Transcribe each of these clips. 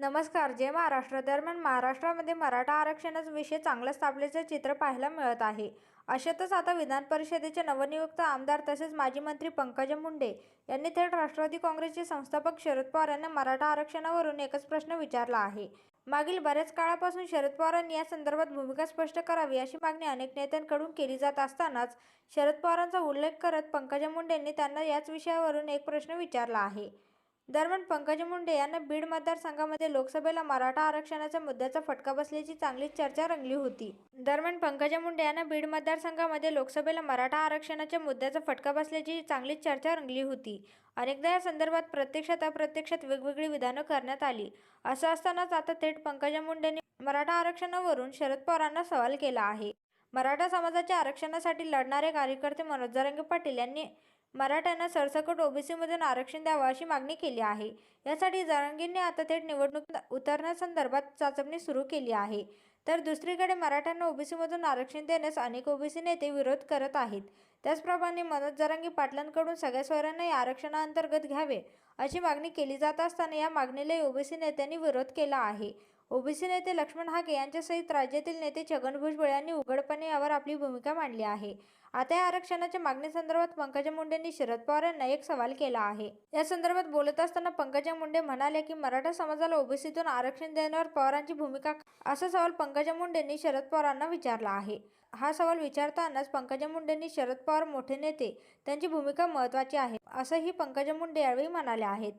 नमस्कार जय महाराष्ट्र दरम्यान महाराष्ट्रामध्ये मराठा आरक्षणाचा विषय चांगलाच चित्र पाहायला मिळत आहे. अशातच आता विधान परिषदेचे नवनियुक्त आमदार तसेच माजी मंत्री पंकजा मुंडे यांनी थेट राष्ट्रवादी काँग्रेसचे संस्थापक शरद पवार यांना मराठा आरक्षणावरून एकच प्रश्न विचारला आहे. मागील बऱ्याच काळापासून शरद पवारांनी या संदर्भात भूमिका स्पष्ट करावी अशी मागणी अनेक नेत्यांकडून केली जात असतानाच शरद पवारांचा उल्लेख करत पंकजा मुंडेंनी त्यांना याच विषयावरून एक प्रश्न विचारला आहे. दरम्यान पंकजा मुंडे यांना बीड मतदारसंघामध्ये लोकसभेला मराठा आरक्षणाच्या मुद्द्याचा फटका बसल्याची चांगलीच चर्चा रंगली होती. दरम्यान पंकजा मुंडे यांना बीड मतदारसंघामध्ये लोकसभेला मराठा आरक्षणाच्या मुद्द्याचा फटका बसल्याची चांगलीच चर्चा रंगली होती. अनेकदा या संदर्भात प्रत्यक्षात अप्रत्यक्षात वेगवेगळी विधानं करण्यात आली. असं असतानाच आता थेट पंकजा मुंडेंनी मराठा आरक्षणावरून शरद पवारांना सवाल केला आहे. मराठा समाजाच्या आरक्षणासाठी लढणारे कार्यकर्ते मनोज जरांगे पाटील यांनी मराठ्यांना सरसकट ओबीसीमधून आरक्षण द्यावं अशी मागणी केली आहे. यासाठी जरांगेंनी आता थेट निवडणूक उतरण्यासंदर्भात चाचपणी सुरू केली आहे. तर दुसरीकडे मराठ्यांना ओबीसीमधून आरक्षण देण्यास अनेक ओबीसी नेते विरोध करत आहेत. त्याचप्रमाणे मनोज जरांगी पाटलांकडून सगळ्या स्वरांना या आरक्षणाअंतर्गत घ्यावे अशी मागणी केली जात असताना या मागणीला ओबीसी नेत्यांनी विरोध केला आहे. ओबीसी नेते लक्ष्मण हाके यांच्यासहित राज्यातील नेते छगन भुजबळ यांनी उघडपणे यावर आपली भूमिका मांडली आहे. आता या आरक्षणाच्या मागणीसंदर्भात पंकजा मुंडेंनी शरद पवार यांना एक सवाल केला आहे. या संदर्भात बोलत असताना पंकजा मुंडे म्हणाले की मराठा समाजाला ओबीसीतून आरक्षण देण्यावर पवारांची भूमिका असा सवाल पंकजा मुंडेंनी शरद पवारांना विचारला आहे. हा सवाल विचारतानाच पंकजा मुंडेंनी शरद पवार मोठे नेते त्यांची भूमिका महत्त्वाची आहे असंही पंकजा मुंडे यावेळी म्हणाले आहेत.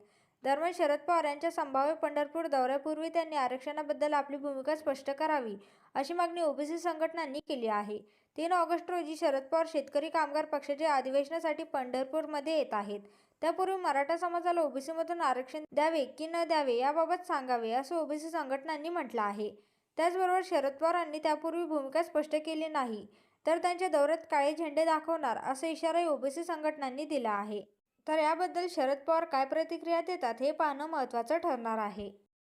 दरम्यान शरद पवार यांच्या संभाव्य पंढरपूर दौऱ्यापूर्वी त्यांनी आरक्षणाबद्दल आपली भूमिका स्पष्ट करावी अशी मागणी ओबीसी संघटनांनी केली आहे. तीन ऑगस्ट रोजी शरद पवार शेतकरी कामगार पक्षाच्या अधिवेशनासाठी पंढरपूरमध्ये येत आहेत. त्यापूर्वी मराठा समाजाला ओबीसीमधून आरक्षण द्यावे की न द्यावे याबाबत सांगावे असं ओबीसी संघटनांनी म्हटलं आहे. त्याचबरोबर शरद पवारांनी त्यापूर्वी भूमिका स्पष्ट केली नाही तर त्यांच्या दौऱ्यात काळे झेंडे दाखवणार असा इशाराही ओबीसी संघटनांनी दिला आहे. तर याबद्दल शरद पवार काय प्रतिक्रिया देतात हे पाहणं महत्त्वाचं ठरणार आहे.